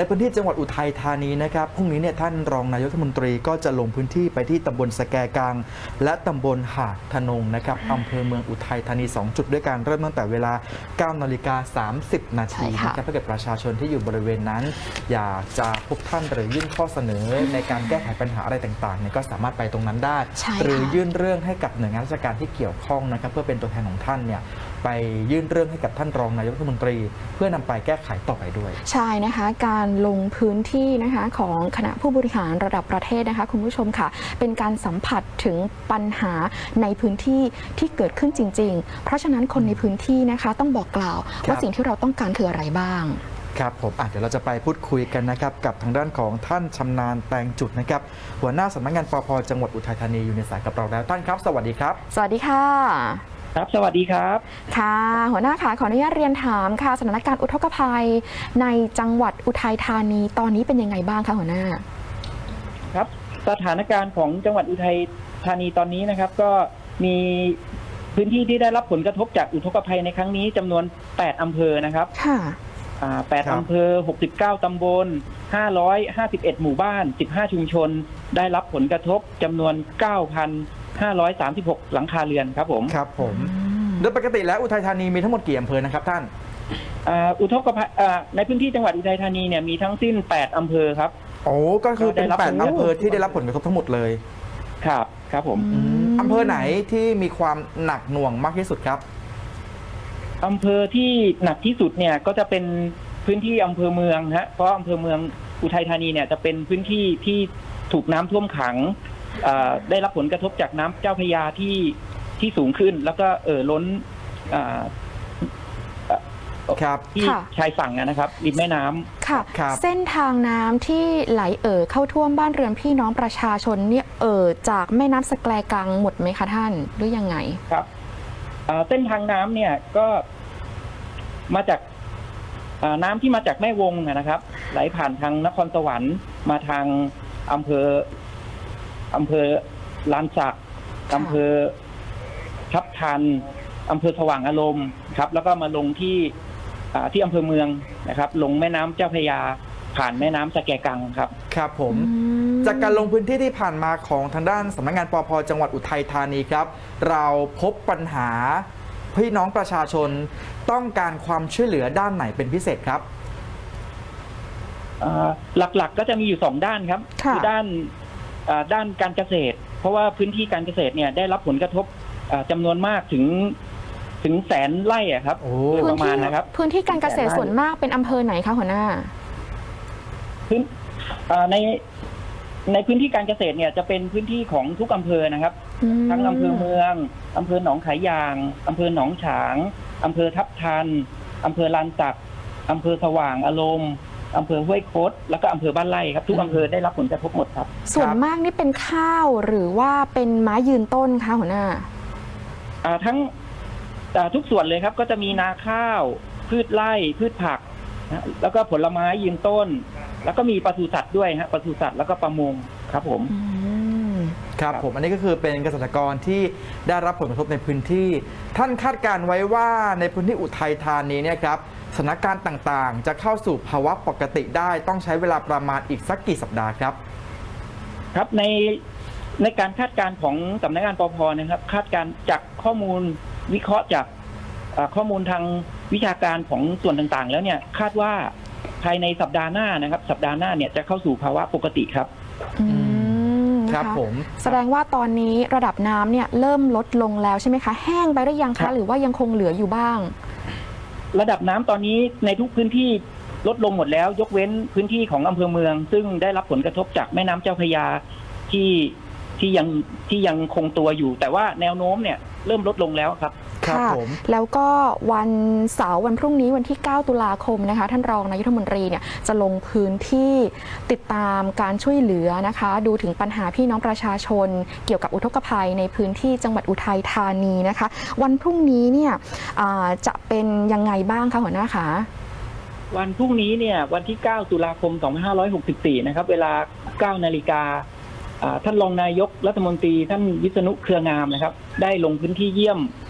ในพื้นที่จังหวัดอุทัยธานีนะครับ พรุ่งนี้เนี่ยท่านรองนายกรัฐมนตรีก็จะลงพื้นที่ไปที่ตำบลสแกกลาง และตำบลหาดทนงนะครับอำเภอเมืองอุทัยธานี 2 จุดด้วยกันเริ่มตั้งแต่เวลา 9นาฬิกา30 นาทีใช่ค่ะนะครับถ้าเกิดประชาชนที่อยู่บริเวณนั้น อยากจะพบท่านหรือยื่นข้อเสนอในการแก้ไขปัญหาอะไรต่างๆเนี่ยก็สามารถไปตรงนั้นได้ใช่หรือค่ะยื่นเรื่องให้กับหน่วยงานราชการที่เกี่ยวข้องนะครับเพื่อเป็นตัวแทนของท่านเนี่ย ไปยื่นเรื่องให้กับท่านรองนายกรัฐมนตรี เพื่อนำไปแก้ไขต่อไปด้วย ใช่นะคะการลงพื้นที่นะคะของคณะผู้บริหารระดับประเทศนะคะคุณผู้ชมค่ะ เป็นการสัมผัสถึงปัญหาในพื้นที่ที่เกิดขึ้นจริง ๆ เพราะฉะนั้นคนในพื้นที่นะคะต้องบอกกล่าวครับว่าสิ่งที่เราต้องการคืออะไรบ้างครับผมอะเดี๋ยวเราจะไปพูดคุยกันนะครับกับทางด้านของท่านชำนาญแตงจุดนะครับหัวหน้าสำนักงานปพจังหวัดอุทัยธานีอยู่ในสายกับเราแล้วท่านครับ สวัสดีครับ สวัสดีค่ะ ครับ สวัสดีครับ ค่ะ หัวหน้าค่ะขออนุญาตเรียนถามค่ะสถานการณ์อุทกภัยในจังหวัดอุทัยธานีตอนนี้เป็นยังไงบ้างคะหัวหน้า ครับ สถานการณ์ของจังหวัดอุทัยธานีตอนนี้นะครับ ก็มีพื้นที่ที่ได้รับผลกระทบจากอุทกภัยในครั้งนี้จำนวน 8 อำเภอนะครับ ค่ะ อ่าครับ8อำเภอ 69 ตำบล 551 หมู่บ้าน 15 ชุมชน ได้รับผลกระทบจำนวน 9,536 หลังคาเรือนครับผมครับผม โดยปกติแล้วอุทัยธานีมีทั้งหมดกี่อำเภอนะครับท่านอ่าอุทกภัยอ่าในพื้นที่จังหวัดอุทัยธานีเนี่ยมีทั้งสิ้น 8 อำเภอครับ โอ้ก็คือเป็นก็ได้รับแปดผลกระทบอำเภอที่ได้รับผลกระทบทั้งหมดเลยครับครับผมอืมอำเภอไหนที่มีความหนักหน่วงมากที่สุดครับอำเภอที่หนักที่สุดเนี่ยก็จะเป็นพื้นที่อำเภอเมืองฮะเพราะอำเภอเมืองอุทัยธานีเนี่ยจะเป็นพื้นที่ที่ถูกน้ำท่วมขัง อ่าได้รับผลกระทบจากน้ำเจ้าพระยาที่ที่สูงขึ้น แล้วก็เอ่อล้นอ่าครับ ที่ค่ะ ชายฝั่งอะนะครับริมแม่น้ำ ค่ะ ครับ เส้นทางน้ำที่ไหลเอ่อเข้าท่วมบ้านเรือนพี่น้องประชาชนเนี่ยเอ่อจากแม่น้ำสแกลกังหมดไหมคะท่านหรือยังไง ครับอ่าเส้นทางน้ำเนี่ยก็มาจากอ่าน้ำที่มาจากแม่วงอะนะครับ ไหลผ่านทางนครสวรรค์มาทางอำเภอ อำเภอลานสักค่ะ อำเภอทับทันอำเภอสว่างอารมณ์ครับ แล้วก็มาลงที่อ่าที่อำเภอเมืองนะครับ ลงแม่น้ำเจ้าพระยา ผ่านแม่น้ำสะแกกังครับ ครับผม อืม จากการลงพื้นที่ที่ผ่านมาของทางด้านสำนักงานปพจังหวัดอุทัยธานีครับ เราพบปัญหาพี่น้องประชาชนต้องการความช่วยเหลือด้านไหนเป็นพิเศษครับ อ่าหลักๆก็จะมีอยู่สองด้านครับค่ะ ด้าน อ่าด้านการเกษตร เพราะว่าพื้นที่การเกษตรเนี่ยได้รับผลกระทบอ่าจำนวนมากถึงถึงแสนไร่อะครับ โอ้โดยพื้ปนระมาที่ณนะครับ พื้นที่การเกษตรส่วนมากเป็นอำเภอไหนคะหัวหน้า พื้นอ่าในในพื้นที่การเกษตรเนี่ยจะเป็นพื้นที่ของทุกอำเภอนะครับมทั้งอำเภอเมืองอำเภอหนองขายยางอำเภอหนองฉางอำเภอทับทันอำเภอลานสักอำเภอสว่างอารมณ์ อำเภอห้วยโคดแล้วก็อำเภอบ้านไร่ครับ ทุกอำเภอได้รับผลกระทบหมดครับ ส่วนมากนี่เป็นข้าวหรือว่าเป็นไม้ยืนต้นคะหัวหน้าอ่าทั้งอ่าทุกส่วนเลยครับ ก็จะมีนาข้าว พืชไร่ พืชผักนะแล้วก็ผลไม้ยืนต้น แล้วก็มีปศุสัตว์ด้วยฮะปศุสัตว์แล้วก็ประมงครับผม อืม ครับผมอันนี้ก็คือเป็นเกษตรกรที่ได้รับผลกระทบในพื้นที่ ท่านคาดการณ์ไว้ว่าในพื้นที่อุทัยธานีเนี่ยครับส ถานการณ์ต่างๆ จะเข้าสู่ภาวะปกติได้ต้องใช้เวลาประมาณอีกสักกี่สัปดาห์ครับ ครับในในการคาดการณ์ของสำนักงานปพนะครับ คาดการณ์จากข้อมูลวิเคราะห์จากอ่าข้อมูลทางวิชาการของส่วนต่างๆ แล้วเนี่ยคาดว่าภายในสัปดาห์หน้านะครับ สัปดาห์หน้าเนี่ยจะเข้าสู่ภาวะปกติครับอืมครับนะะผมแสดงว่าตอนนี้ระดับน้ำเนี่ยเริ่มลดลงแล้วใช่ไหมคะ แห้งไปหรือยังครัคะบหรือว่ายังคงเหลืออยู่บ้าง ระดับน้ำตอนนี้ในทุกพื้นที่ลดลงหมดแล้ว ยกเว้นพื้นที่ของอำเภอเมือง ซึ่งได้รับผลกระทบจากแม่น้ำเจ้าพยาที่ที่ยังที่ยังคงตัวอยู่ แต่ว่าแนวโน้มเนี่ยเริ่มลดลงแล้วครับ ครับค่ะผมแล้วก็วันเสาร์วันพรุ่งนี้วันที่ 9 ตุลาคมนะคะ ท่านรองนายกรัฐมนตรีเนี่ยจะลงพื้นที่ติดตามการช่วยเหลือนะคะ ดูถึงปัญหาพี่น้องประชาชน เกี่ยวกับอุทกภัยในพื้นที่จังหวัดอุทัยธานีนะคะ วันพรุ่งนี้เนี่ยอ่าจะเป็นยังไงบ้างคะหัวหน้าคะวันพรุ่งนี้เนี่ยวันที่ 9 ตุลาคม 2564 นะครับ เวลา 9 นาฬิกาอ่าท่านรองนายกรัฐมนตรีท่านวิษณุเครืองามนะครับ ได้ลงพื้นที่เยี่ยมอ่า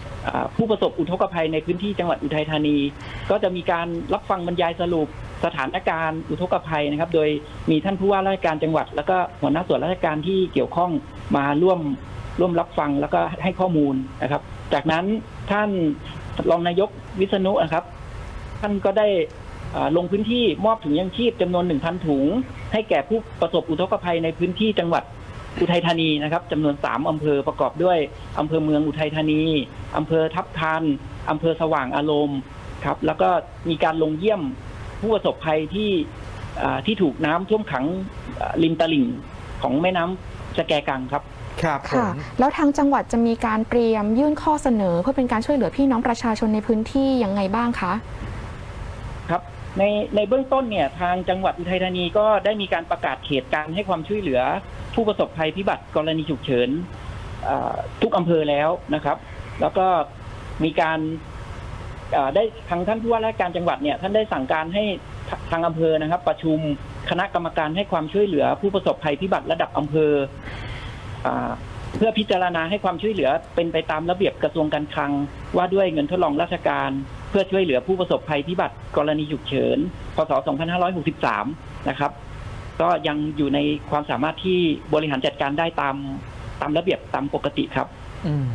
ผู้ประสบอุทกภัยในพื้นที่จังหวัดอุทัยธานี ก็จะมีการรับฟังบรรยายสรุปสถานการณ์อุทกภัยนะครับ โดยมีท่านผู้ว่าราชการจังหวัด แล้วก็หัวหน้าส่วนราชการที่เกี่ยวข้องมาร่วมร่วมรับฟังแล้วก็ให้ข้อมูลนะครับ จากนั้นท่านรองนายกวิษณุนะครับ ท่านก็ได้ลงพื้นที่มอบถุงยังชีพจำนวน 1,000 ถุง ให้แก่ผู้ประสบอุทกภัยในพื้นที่จังหวัด อุทัยธานีนะครับจำนวน 3 อำเภอประกอบด้วย อำเภอเมืองอุทัยธานี อำเภอทับทัน อำเภอสว่างอารมณ์ครับ แล้วก็มีการลงเยี่ยมผู้ประสบภัยที่อ่าที่ถูกน้ำท่วมขังอ่าริมตลิ่งของแม่น้ำสแกกังครับครับผค่ะมแล้วทางจังหวัดจะมีการเตรียมยื่นข้อเสนอเพื่อเป็นการช่วยเหลือพี่น้องประชาชนในพื้นที่ยังไงบ้างคะครับ ในในเบื้องต้นเนี่ยทางจังหวัดอุทัยธานีก็ได้มีการประกาศเขตการให้ความช่วยเหลือ ผู้ประสบภัยพิบัติกรณีฉุกเฉินทุกอำเภอแล้วนะครับ แล้วก็มีการได้ทางท่านผู้ว่าราชการจังหวัดเนี่ยท่านได้สั่งการให้ทางอำเภอนะครับ ประชุมคณะกรรมการให้ความช่วยเหลือ ผู้ประสบภัยพิบัติระดับอำเภออเพื่อพิจารณาให้ความช่วยเหลือเป็นไปตามระเบียบกระทรวงการคลังว่าด้วยเงินทดลองราชการ เพื่อช่วยเหลือผู้ประสบภัยพิบัติกรณีฉุกเฉิน พศ 2563 นะครับ ก็ยังอยู่ในความสามารถที่บริหารจัดการได้ตามตามระเบียบตามปกติครับ อืม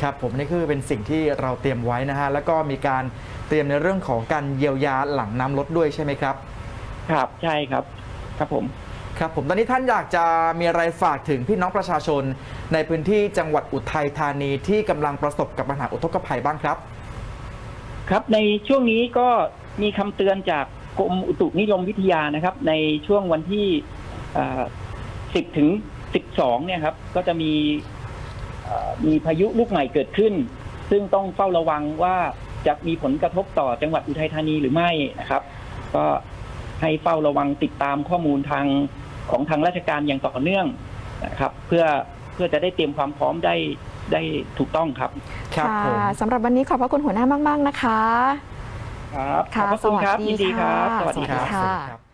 ครับผมนี่คือเป็นสิ่งที่เราเตรียมไว้นะฮะแล้วก็มีการเตรียมในเรื่องของการเยียวยาหลังน้ำลดด้วยใช่ไหมครับ ครับใช่ครับ ครับผม ครับผมตอนนี้ท่านอยากจะมีอะไรฝากถึงพี่น้องประชาชน ในพื้นที่จังหวัดอุทัยธานีที่กำลังประสบกับปัญหาอุทกภัยบ้างครับ ครับในช่วงนี้ก็มีคำเตือนจากกรมอุตุนิยมวิทยานะครับ ในช่วงวันที่ 10 ถึง 12 เนี่ยครับ ก็จะมีมีพายุลูกใหม่เกิดขึ้น ซึ่งต้องเฝ้าระวังว่าจะมีผลกระทบต่อจังหวัดอุทัยธานีหรือไม่นะครับ ก็ให้เฝ้าระวังติดตามข้อมูลทางของทางราชการอย่างต่อเนื่องนะครับ เพื่อเพื่อจะได้เตรียมความพร้อมได้ ได้ถูกต้องครับครับผมสำหรับวันนี้ขอบพระคุณหัวหน้ามาก ๆ นะคะ ครับขค่ะอบพระคุณครับสวัสดียินดีครับค่ะสวัสดีสวัสดีครับค่ะสวัสดีครับ